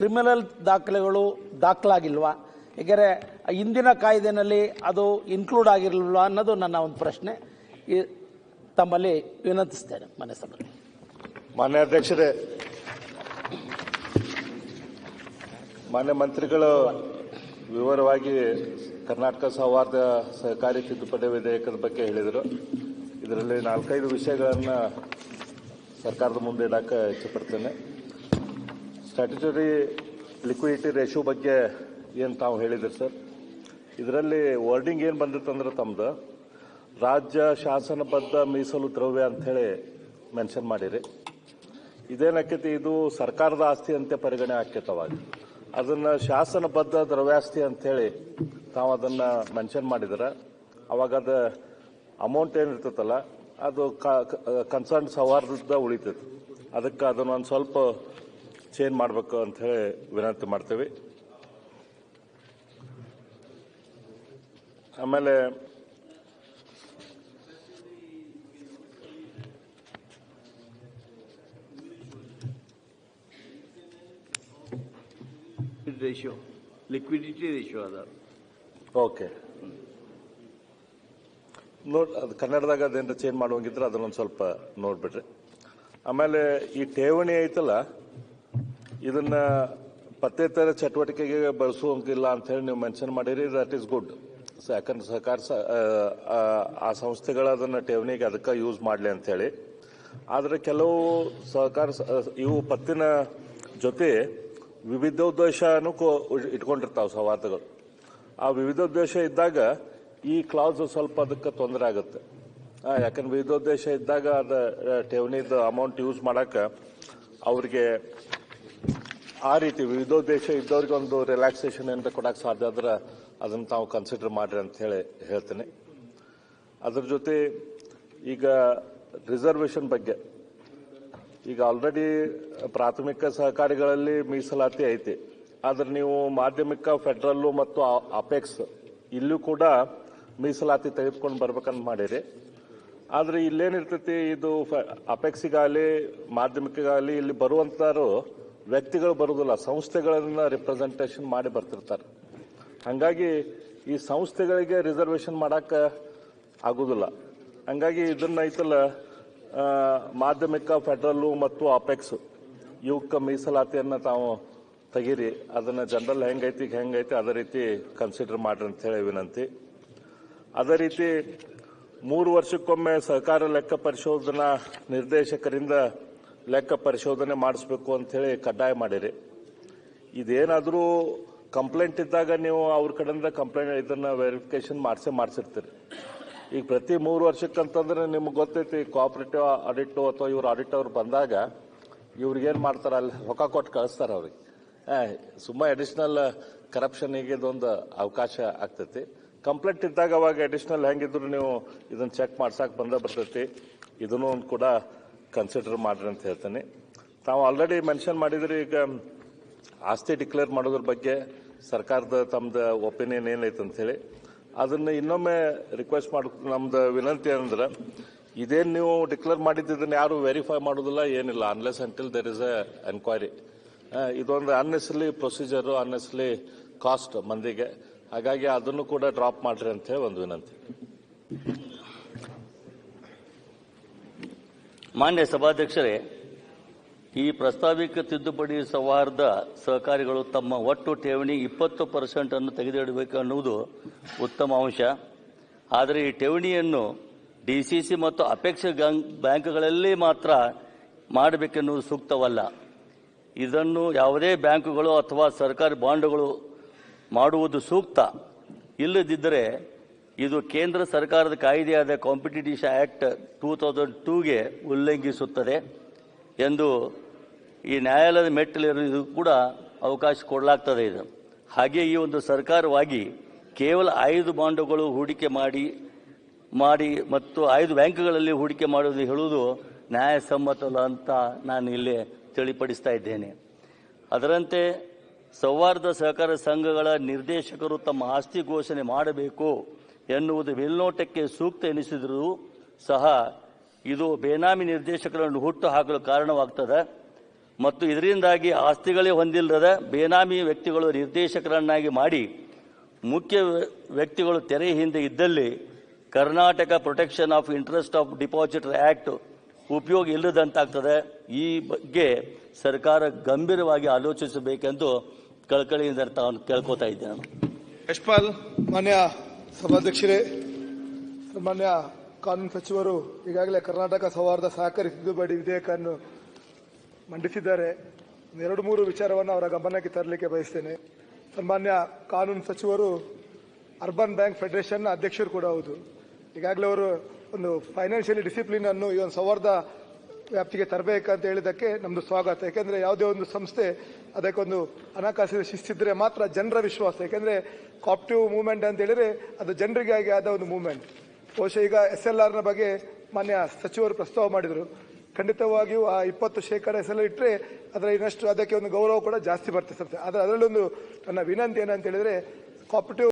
Criminal ದಾಖಲೆಗಳು ದಾಖಲಾಗಿಲ್ವ? ಏಕೆಂದರೆ ಇಂದಿನ ಕಾಯ್ದೆನಲ್ಲಿ ಅದು ಇನ್ಕ್ಲೂಡ್ ಆಗಿರಲಿಲ್ವ ಅನ್ನೋದು ನನ್ನ ಒಂದು ಪ್ರಶ್ನೆ. ತಮ್ಮಲ್ಲಿ ವಿನಂತಿಸ್ತೇನೆ, ಮನೆ ಸಭೆಯಲ್ಲಿ. ಮಾನ್ಯ ಅಧ್ಯಕ್ಷರೇ, ಮಾನ್ಯ ಮಂತ್ರಿಗಳು, ವಿವರವಾಗಿ ಕರ್ನಾಟಕ ಸೌಹಾರ್ದ ಸಹಕಾರಿ ತಿದ್ದುಪಡಿ ವಿಧೇಯಕದ ಬಗ್ಗೆ ಹೇಳಿದರು. ಇದರಲ್ಲಿ ನಾಲ್ಕೈದು ವಿಷಯಗಳನ್ನು ಸರ್ಕಾರದ ಮುಂದೆ ಇಡಕ್ಕೆ ಇಚ್ಛೆಪಡ್ತೇನೆ ಸ್ಟ್ಯಾಟ್ಯುಟರಿ ಲಿಕ್ವಿಡಿಟಿ ರೇಷೋ ಬಗ್ಗೆ ಏನು ತಾವು ಹೇಳಿದ್ರಿ ಸರ್? ಇದರಲ್ಲಿ ವರ್ಡಿಂಗ್ ಏನು ಬಂದಿತ್ತಂದ್ರೆ ತಮ್ಮದು ರಾಜ್ಯ ಶಾಸನಬದ್ಧ ಮೀಸಲು ದ್ರವ್ಯ ಅಂಥೇಳಿ ಮೆನ್ಷನ್ ಮಾಡಿರಿ. ಇದೇನಕ್ಕೈತಿ ಇದು ಸರ್ಕಾರದ ಆಸ್ತಿ ಅಂತ ಪರಿಗಣನೆ ಆಕೈತೆ ಅದನ್ನು ಶಾಸನಬದ್ಧ ದ್ರವ್ಯಾಸ್ತಿ ಅಂಥೇಳಿ ತಾವು ಅದನ್ನು ಮೆನ್ಷನ್ ಮಾಡಿದ್ರೆ. ಅವಾಗ ಅದು ಅಮೌಂಟ್ ಏನಿರ್ತೈತಲ್ಲ ಅದು ಕನ್ಸರ್ನ್ ಸೌಹಾರ್ದದ ಉಳಿತೈತಿ. ಅದಕ್ಕೆ ಅದನ್ನ ಒಂದು ಸ್ವಲ್ಪ ಚೇಂಜ್ ಮಾಡಬೇಕು ಅಂತ ಹೇಳಿ ವಿನಂತಿ ಮಾಡ್ತೇವೆ. ಆಮೇಲೆ ರೇಷಿಯೋ ಲಿಕ್ವಿಡಿಟಿ ರೇಷಿಯೋ ಅದ. ಓಕೆ. ನೋಡಿ ಅದು ಕನ್ನಡದಾಗ ಅದೇನು ಚೇಂಜ್ ಮಾಡುವಂಗಿದ್ರೆ ಅದನ್ನೊಂದು ಸ್ವಲ್ಪ ನೋಡ್ಬಿಡ್ರಿ. ಆಮೇಲೆ ಈ ಠೇವಣಿ ಐತಲ್ಲ ಇದನ್ನ ಪತ್ತೇತರ ಚಟುವಟಿಕೆಗೆ ಬಳಸುವಂತಿಲ್ಲ ಅಂತ ಹೇಳಿ ನೀವು ಮೆನ್ಷನ್ ಮಾಡಿರಿ. ದಟ್ ಈಸ್ ಗುಡ್ ಯಾಕಂದ್ರೆ ಸಹಕಾರ ಆ, ಸಂಸ್ಥೆಗಳ ಅದನ್ನ ಠೇವಣಿಗೆ ಅದಕ್ಕೆ ಯೂಸ್ ಮಾಡಲಿ ಅಂತ ಹೇಳಿ. ಆದರೆ ಕೆಲವು ಸಹಕಾರ ಇವು ಪತ್ತಿನ ಜೊತೆ ವಿವಿಧೋದ್ದೇಶನೂ ಕೋ- ಇಟ್ಕೊಂಡಿರ್ತಾವೆ ಸೌಹಾರ್ದಗಳು ಆ ವಿವಿಧೋದ್ದೇಶ ಇದ್ದಾಗ ಈ ಕ್ಲಾಸ್ ಸ್ವಲ್ಪ ಅದಕ್ಕೆ ತೊಂದರೆ ಆಗುತ್ತೆ. ಯಾಕಂದ್ರೆ ವಿವಿಧೋದ್ದೇಶ ಇದ್ದಾಗ ಅದ ಠೇವಣಿದ ಅಮೌಂಟ್ ಯೂಸ್ ಮಾಡಕ ಅವ್ರಿಗೆ ಆ ರೀತಿ ವಿವಿಧೋದ್ದೇಶ ಇದ್ದವ್ರಿಗೆ ಒಂದು ರಿಲ್ಯಾಕ್ಸೇಷನ್ ಅಂತ ಕೊಡಕ್ಕೆ ಸಾಧ್ಯ ಆದ್ರೆ ಅದನ್ನು ತಾವು ಕನ್ಸಿಡರ್ ಮಾಡ್ರಿ ಅಂತ ಹೇಳಿ ಹೇಳ್ತೇನೆ. ಅದ್ರ ಜೊತೆ ಈಗ ರಿಸರ್ವೇಷನ್ ಬಗ್ಗೆ. ಈಗ ಆಲ್ರೆಡಿ ಪ್ರಾಥಮಿಕ ಸಹಕಾರಿಗಳಲ್ಲಿ ಮೀಸಲಾತಿ ಐತಿ. ಆದ್ರೆ ನೀವು ಮಾಧ್ಯಮಿಕ ಫೆಡರಲ್ಲು ಮತ್ತು ಅಪೆಕ್ಸ್ ಇಲ್ಲೂ ಕೂಡ ಮೀಸಲಾತಿ ತೆಗೆದುಕೊಂಡು ಬರ್ಬೇಕಂತ ಮಾಡಿರಿ. ಆದ್ರೆ ಇಲ್ಲೇನಿರ್ತೈತಿ, ಇದು ಅಪೆಕ್ಸಿಗಾಗಲಿ ಮಾಧ್ಯಮಿಕಗಾಗಲಿ ಇಲ್ಲಿ ಬರುವಂತಾರು ವ್ಯಕ್ತಿಗಳು ಬರುವುದಿಲ್ಲ, ಸಂಸ್ಥೆಗಳನ್ನ ರಿಪ್ರೆಸೆಂಟೇಷನ್ ಮಾಡಿ ಬರ್ತಿರ್ತಾರೆ. ಹಂಗಾಗಿ ಈ ಸಂಸ್ಥೆಗಳಿಗೆ ರಿಸರ್ವೇಶನ್ ಮಾಡಕ್ಕೆ ಆಗುದಿಲ್ಲ. ಹಂಗಾಗಿ ಇದನ್ನ ಐತಲ್ಲ ಮಾಧ್ಯಮಿಕ ಫೆಡರಲ್ ಮತ್ತು ಅಪೆಕ್ಸ್ ಇವಕ್ಕ ಮೀಸಲಾತಿಯನ್ನು ತಾವು ತೆಗೀರಿ, ಅದನ್ನ ಜನರಲ್ ಹೆಂಗೈತಿ ಹೆಂಗೈತಿ, ಅದೇ ರೀತಿ ಕನ್ಸಿಡರ್ ಮಾಡ್ರಿ ಅಂತ ಹೇಳಿ ವಿನಂತಿ. ಅದೇ ರೀತಿ ಮೂರು ವರ್ಷಕ್ಕೊಮ್ಮೆ ಸಹಕಾರ ಲೆಕ್ಕ ಪರಿಶೋಧನಾ ನಿರ್ದೇಶಕರಿಂದ ಲೆಕ್ಕ ಪರಿಶೋಧನೆ ಮಾಡಿಸ್ಬೇಕು ಅಂತ ಹೇಳಿ ಕಡ್ಡಾಯ ಮಾಡಿರಿ. ಇದೇನಾದರೂ ಕಂಪ್ಲೇಂಟ್ ಇದ್ದಾಗ ನೀವು ಅವ್ರ ಕಡೆಯಿಂದ ಕಂಪ್ಲೇಂಟ್ ಇದನ್ನ ವೆರಿಫಿಕೇಶನ್ ಮಾಡಿಸೇ ಮಾಡಿಸಿರ್ತೀರಿ. ಈಗ ಪ್ರತಿ ಮೂರು ವರ್ಷಕ್ಕಂತಂದ್ರೆ ನಿಮ್ಗೆ ಗೊತ್ತೈತಿ ಕೋಆಪರೇಟಿವ್ ಆಡಿಟ್ ಅಥವಾ ಇವ್ರ ಆಡಿಟ್ ಅವ್ರು ಬಂದಾಗ ಇವ್ರಿಗೇನು ಮಾಡ್ತಾರೆ, ಅಲ್ಲಿ ರೊಕ್ಕ ಕೊಟ್ಟು ಕಳಿಸ್ತಾರೆ ಅವ್ರಿಗೆ. ಸುಮ್ಮ ಅಡಿಷನಲ್ ಕರಪ್ಷನ್ಗೆ ಇದೊಂದು ಅವಕಾಶ ಆಗ್ತೈತಿ. ಕಂಪ್ಲೇಂಟ್ ಇದ್ದಾಗ ಅವಾಗ ಅಡಿಷ್ನಲ್ ಹೆಂಗಿದ್ರು ನೀವು ಇದನ್ನ ಚೆಕ್ ಮಾಡ್ಸಕ್ ಬಂದ ಬರ್ತೈತಿ. ಇದನ್ನು ಒಂದು ಕೂಡ ಕನ್ಸಿಡರ್ ಮಾಡ್ರಿ ಅಂತ ಹೇಳ್ತೇನೆ. ತಾವು ಆಲ್ರೆಡಿ ಮೆನ್ಷನ್ ಮಾಡಿದ್ರಿ ಈಗ ಆಸ್ತಿ ಡಿಕ್ಲೇರ್ ಮಾಡೋದ್ರ ಬಗ್ಗೆ ಸರ್ಕಾರದ ತಮ್ದು ಒಪಿನಿಯನ್ ಏನೈತೆ ಅಂತ ಹೇಳಿ. ಅದನ್ನ ಇನ್ನೊಮ್ಮೆ ರಿಕ್ವೆಸ್ಟ್ ಮಾಡ, ನಮ್ದು ವಿನಂತಿ ಏನಂದ್ರೆ, ಇದೇನು ನೀವು ಡಿಕ್ಲೇರ್ ಮಾಡಿದ್ದನ್ನು ಯಾರು ವೆರಿಫೈ ಮಾಡೋದಿಲ್ಲ, ಏನಿಲ್ಲ unless until there is a enquiry ಇದೊಂದು ಅನ್ನೆಸ್ಲಿ ಪ್ರೊಸೀಜರು ಅನ್ನೆಸ್ಲಿ ಕಾಸ್ಟ್ ಮಂದಿಗೆ. ಹಾಗಾಗಿ ಅದನ್ನು ಕೂಡ ಡ್ರಾಪ್ ಮಾಡ್ರಿ ಅಂತ ಹೇಳಿ ಒಂದು ವಿನಂತಿ. ಮಾನ್ಯ ಸಭಾಧ್ಯಕ್ಷರೇ, ಈ ಪ್ರಸ್ತಾವಿಕ ತಿದ್ದುಪಡಿ ಸೌಹಾರ್ದ ಸಹಕಾರಿಗಳು ತಮ್ಮ ಒಟ್ಟು ಠೇವಣಿ ಇಪ್ಪತ್ತು ಪರ್ಸೆಂಟ್ ಅನ್ನು ತೆಗೆದಿಡಬೇಕು ಅನ್ನುವುದು ಉತ್ತಮ ಅಂಶ. ಆದರೆ ಈ ಠೇವಣಿಯನ್ನು ಡಿಸಿಸಿ ಮತ್ತು ಅಪೇಕ್ಷ ಬ್ಯಾಂಕ್ಗಳಲ್ಲಿ ಮಾತ್ರ ಮಾಡಬೇಕೆನ್ನುವುದು ಸೂಕ್ತವಲ್ಲ. ಇದನ್ನು ಯಾವುದೇ ಬ್ಯಾಂಕುಗಳು ಅಥವಾ ಸರ್ಕಾರಿ ಬಾಂಡುಗಳು ಮಾಡುವುದು ಸೂಕ್ತ. ಇಲ್ಲದಿದ್ದರೆ ಇದು ಕೇಂದ್ರ ಸರ್ಕಾರದ ಕಾಯ್ದೆಯಾದ ಕಾಂಪಿಟೇಟಿಷನ್ ಆ್ಯಕ್ಟ್ ಟೂ ತೌಸಂಡ್ ಟೂಗೆ ಉಲ್ಲಂಘಿಸುತ್ತದೆ ಎಂದು ಈ ನ್ಯಾಯಾಲಯದ ಮೆಟ್ಟಲೇರಿದು ಕೂಡ ಅವಕಾಶ ಕೊಡಲಾಗ್ತದೆ ಇದು. ಹಾಗೆ ಈ ಒಂದು ಸರ್ಕಾರವಾಗಿ ಕೇವಲ ಐದು ಬಾಂಡುಗಳು ಹೂಡಿಕೆ ಮಾಡಿ ಮಾಡಿ ಮತ್ತು ಐದು ಬ್ಯಾಂಕ್ಗಳಲ್ಲಿ ಹೂಡಿಕೆ ಮಾಡುವುದು ಹೇಳುವುದು ನ್ಯಾಯಸಮ್ಮತಲ್ಲ ಅಂತ ನಾನು ಇಲ್ಲಿ ತಿಳಿಪಡಿಸ್ತಾ ಇದ್ದೇನೆ. ಅದರಂತೆ ಸೌಹಾರ್ದ ಸಹಕಾರ ಸಂಘಗಳ ನಿರ್ದೇಶಕರು ತಮ್ಮ ಆಸ್ತಿ ಘೋಷಣೆ ಮಾಡಬೇಕು. ಎನ್ನುವುದು ಮೇಲ್ನೋಟಕ್ಕೆ ಸೂಕ್ತ ಎನಿಸಿದರೂ ಸಹ ಇದು ಬೇನಾಮಿ ನಿರ್ದೇಶಕರನ್ನು ಹುಟ್ಟು ಹಾಕಲು ಕಾರಣವಾಗ್ತದೆ. ಮತ್ತು ಇದರಿಂದಾಗಿ ಆಸ್ತಿಗಳೇ ಹೊಂದಿಲ್ಲದ ಬೇನಾಮಿ ವ್ಯಕ್ತಿಗಳು ನಿರ್ದೇಶಕರನ್ನಾಗಿ ಮಾಡಿ ಮುಖ್ಯ ವ್ಯಕ್ತಿಗಳು ತೆರೆ ಹಿಂದೆ ಇದ್ದಲ್ಲಿ Karnataka protection of interest of depositor act ಉಪಯೋಗ ಇಲ್ಲದಂತಾಗ್ತದೆ. ಈ ಬಗ್ಗೆ ಸರ್ಕಾರ ಗಂಭೀರವಾಗಿ ಆಲೋಚಿಸಬೇಕೆಂದು ಕಳಕಳಿಯಿಂದ ತಾನು ಕೇಳ್ಕೊತಾ ಇದ್ದೇನೆ. ಯಶ್ಪಾಲ್, ಮಾನ್ಯ ಸಭಾಧ್ಯಕ್ಷರೇ ಮಾನ್ಯ ಕಾನೂನು ಸಚಿವರು, ಈಗಾಗಲೇ ಕರ್ನಾಟಕ ಸೌಹಾರ್ದ ಸಹಕಾರಿ ತಿದ್ದುಪಡಿ ವಿಧೇಯಕವನ್ನು ಮಂಡಿಸಿದ್ದಾರೆ. ಎರಡು ಮೂರು ವಿಚಾರವನ್ನು ಅವರ ಗಮನಕ್ಕೆ ತರಲಿಕ್ಕೆ ಬಯಸ್ತೇನೆ. ಸನ್ಮಾನ್ಯ ಕಾನೂನು ಸಚಿವರು, ಅರ್ಬನ್ ಬ್ಯಾಂಕ್ ಫೆಡರೇಷನ್ನ ಅಧ್ಯಕ್ಷರು ಕೂಡ ಹೌದು. ಈಗಾಗಲೇ ಅವರು ಒಂದು ಫೈನಾನ್ಷಿಯಲಿ ಡಿಸಿಪ್ಲಿನ್ ಅನ್ನು ಈ ಒಂದು ಸೌಹಾರ್ದ ವ್ಯಾಪ್ತಿಗೆ ತರಬೇಕಂತ ಹೇಳಿದ್ದಕ್ಕೆ ನಮ್ಮದು ಸ್ವಾಗತ. ಯಾಕೆಂದ್ರೆ ಯಾವುದೇ ಒಂದು ಸಂಸ್ಥೆ ಅದಕ್ಕೊಂದು ಹಣಕಾಸಿನ ಶಿಸ್ತಿದ್ರೆ ಮಾತ್ರ ಜನರ ವಿಶ್ವಾಸ. ಯಾಕೆಂದ್ರೆ ಕಾಪ್ಟಿವ್ ಮೂವ್ಮೆಂಟ್ ಅಂತ ಹೇಳಿದ್ರೆ ಅದು ಜನರಿಗಾಗಿ ಆದ ಒಂದು ಮೂವ್ಮೆಂಟ್ ಬಹುಶಃ ಈಗ ಎಸ್ ಎಲ್ ಆರ್ನ ಬಗ್ಗೆ ಮಾನ್ಯ ಸಚಿವರು ಪ್ರಸ್ತಾವ ಮಾಡಿದರು. ಖಂಡಿತವಾಗಿಯೂ ಆ ಇಪ್ಪತ್ತು ಶೇಕಡ ಎಸ್ ಎಲ್ ಇಟ್ಟರೆ ಅದರ ಇನ್ನಷ್ಟು ಅದಕ್ಕೆ ಒಂದು ಗೌರವ ಕೂಡ ಜಾಸ್ತಿ ಬರ್ತದೆ. ಸಂಸ್ಥೆ ಆದರೆ ಅದರಲ್ಲೊಂದು ನನ್ನ ವಿನಂತಿ ಏನಂತ ಹೇಳಿದ್ರೆ ಕಾಪರೇಟಿವ್